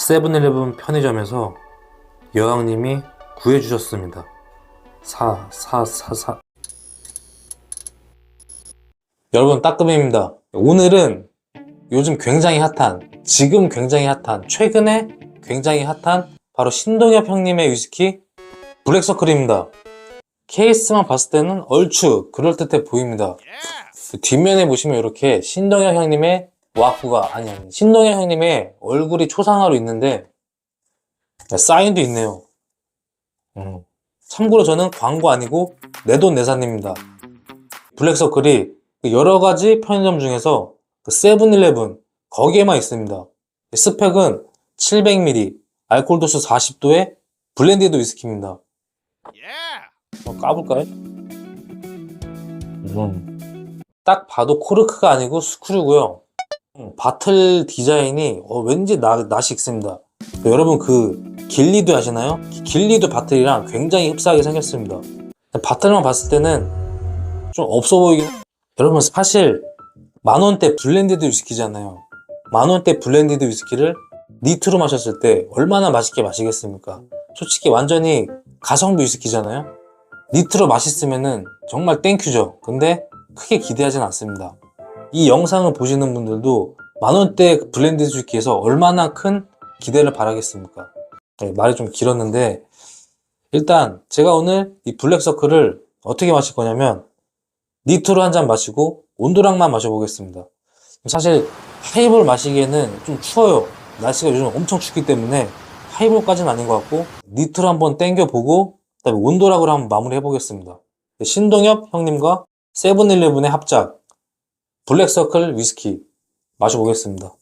세븐일레븐 편의점에서 여왕님이 구해주셨습니다. 사, 사, 사, 사. 여러분, 따끔입니다. 오늘은 요즘 굉장히 핫한, 지금 굉장히 핫한, 최근에 굉장히 핫한 바로 신동엽 형님의 위스키 블랙서클입니다. 케이스만 봤을 때는 얼추 그럴듯해 보입니다. 그 뒷면에 보시면 이렇게 신동엽 형님의 와꾸가 아니 아니 신동엽 형님의 얼굴이 초상화로 있는데 사인도 있네요. 음. 참고로 저는 광고 아니고 내돈 내산입니다. 블랙서클이 그 여러 가지 편의점 중에서 그 세븐일레븐 거기에만 있습니다. 스펙은 700ml, 알코올 도수 40도의 블렌디드 위스키입니다. 한번 까볼까요? 음. 딱 봐도 코르크가 아니고 스크류고요. 음, 바틀 디자인이 어, 왠지 나, 낯이 익습니다. 여러분 그 길리드 아시나요? 길리드 바틀이랑 굉장히 흡사하게 생겼습니다. 바틀만 봤을 때는 좀 없어 보이긴 여러분 사실 만원대 블렌디드 위스키잖아요. 만원대 블렌디드 위스키를 니트로 마셨을 때 얼마나 맛있게 마시겠습니까? 솔직히 완전히 가성비 위스키잖아요. 니트로 맛있으면은 정말 땡큐죠. 근데 크게 기대하진 않습니다. 이 영상을 보시는 분들도 만원대 블렌드 위스키에서 얼마나 큰 기대를 바라겠습니까? 네, 말이 좀 길었는데 일단 제가 오늘 이 블랙서클을 어떻게 마실 거냐면 니트로 한 잔 마시고 온도랑만 마셔보겠습니다. 사실 하이볼 마시기에는 좀 추워요. 날씨가 요즘 엄청 춥기 때문에 하이볼까지는 아닌 것 같고 니트로 한번 땡겨보고 그다음에 온도락으로 한번 마무리 해보겠습니다. 신동엽 형님과 세븐일레븐의 합작 블랙서클 위스키 마셔보겠습니다.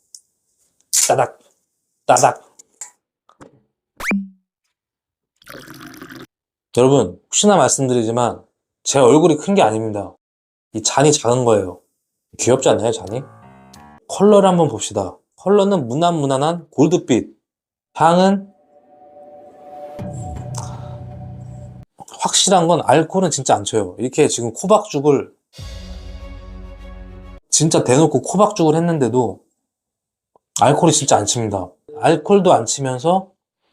따닥 따닥 여러분 혹시나 말씀드리지만 제 얼굴이 큰 게 아닙니다. 이 잔이 작은 거예요. 귀엽지 않나요 잔이? 컬러를 한번 봅시다. 컬러는 무난무난한 골드빛 향은 확실한 건 알코올은 진짜 안 쳐요. 이렇게 지금 코박죽을 진짜 대놓고 코박죽을 했는데도 알코올이 진짜 안 칩니다. 알코올도 안 치면서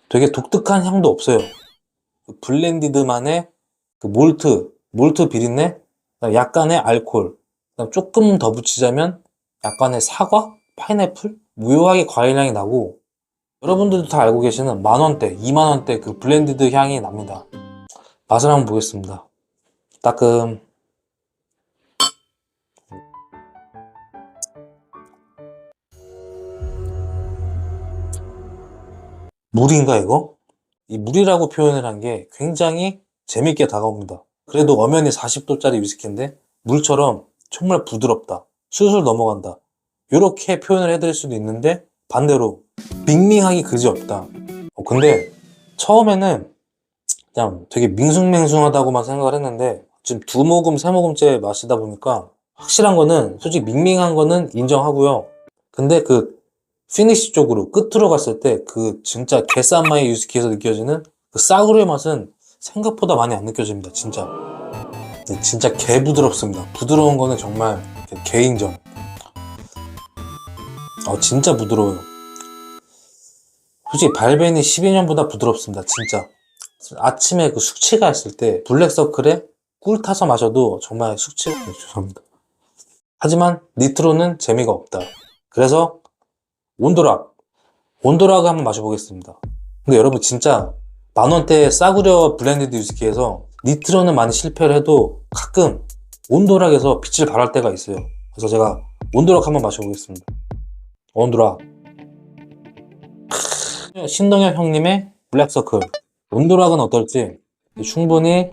되게 독특한 향도 없어요. 그 블렌디드만의 그 몰트, 몰트 비린내, 약간의 알코올, 조금 더 붙이자면 약간의 사과, 파인애플, 무효하게 과일 향이 나고 여러분들도 다 알고 계시는 만원대, 2만원대 그 블렌디드 향이 납니다. 맛을 한번 보겠습니다. 따끔. 물인가 이거? 이 물이라고 표현을 한 게 굉장히 재밌게 다가옵니다. 그래도 엄연히 40도짜리 위스키인데 물처럼 정말 부드럽다. 술술 넘어간다. 이렇게 표현을 해드릴 수도 있는데 반대로 밍밍하기 그지없다. 어, 근데 처음에는 그냥 되게 밍숭맹숭하다고만 생각을 했는데 지금 두 모금, 세 모금째 마시다 보니까 확실한 거는 솔직히 밍밍한 거는 인정하고요. 근데 그 피니시 쪽으로 끝으로 갔을 때 그 진짜 개싼마의 위스키에서 느껴지는 그 싸구려의 맛은 생각보다 많이 안 느껴집니다. 진짜. 네, 진짜 개 부드럽습니다. 부드러운 거는 정말 개인정. 어, 진짜 부드러워요. 솔직히 발베니 12년보다 부드럽습니다. 진짜. 아침에 그 숙취가 있을 때 블랙서클에 꿀 타서 마셔도 정말 숙취, 네, 죄송합니다. 하지만 니트로는 재미가 없다. 그래서 온도락. 온도락을 한번 마셔보겠습니다. 근데 여러분 진짜 만원대 싸구려 블렌디드 위스키에서 니트로는 많이 실패를 해도 가끔 온도락에서 빛을 발할 때가 있어요. 그래서 제가 온도락 한번 마셔보겠습니다. 온도락. 신동엽 형님의 블랙서클. 온도락은 어떨지 충분히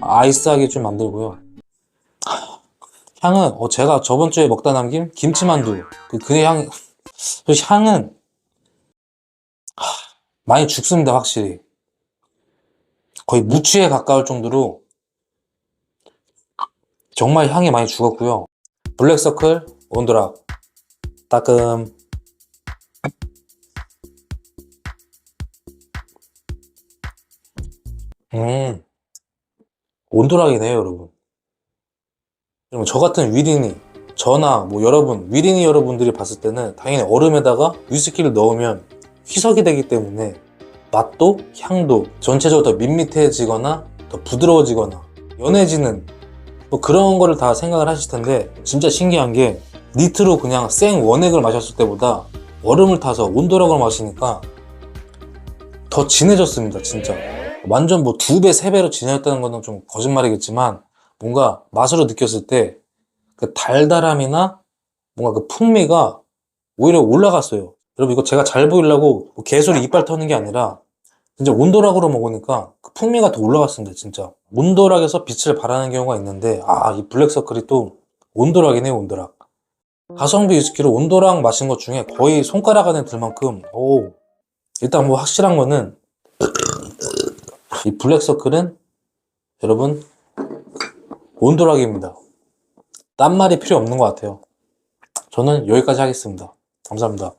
아이스하게 좀 만들고요. 향은 어, 제가 저번 주에 먹다 남긴 김치만두 그 그의 향, 그 향은 하, 많이 죽습니다 확실히. 거의 무취에 가까울 정도로 정말 향이 많이 죽었고요. 블랙서클 온도락 따끔 음 온도락이네요 여러분. 여러분 저 같은 위린이 저나 뭐 여러분 위린이 여러분들이 봤을 때는 당연히 얼음에다가 위스키를 넣으면 희석이 되기 때문에 맛도 향도 전체적으로 더 밋밋해지거나 더 부드러워지거나 연해지는 뭐 그런 거를 다 생각을 하실 텐데 진짜 신기한 게 니트로 그냥 생 원액을 마셨을 때보다 얼음을 타서 온도락을 마시니까 더 진해졌습니다 진짜. 완전 뭐 두 배, 세 배로 진해졌다는 거는 좀 거짓말이겠지만 뭔가 맛으로 느꼈을 때 그 달달함이나 뭔가 그 풍미가 오히려 올라갔어요. 여러분 이거 제가 잘 보이려고 뭐 개소리 이빨 터는 게 아니라 진짜 온도락으로 먹으니까 그 풍미가 더 올라갔습니다. 진짜 온도락에서 빛을 발하는 경우가 있는데 아 이 블랙서클이 또 온도락이네요 온도락. 가성비 위스키로 온도락 마신 것 중에 거의 손가락 안에 들 만큼 오 일단 뭐 확실한 거는 이 블랙서클은 여러분 온도락입니다. 딴 말이 필요 없는 것 같아요. 저는 여기까지 하겠습니다. 감사합니다.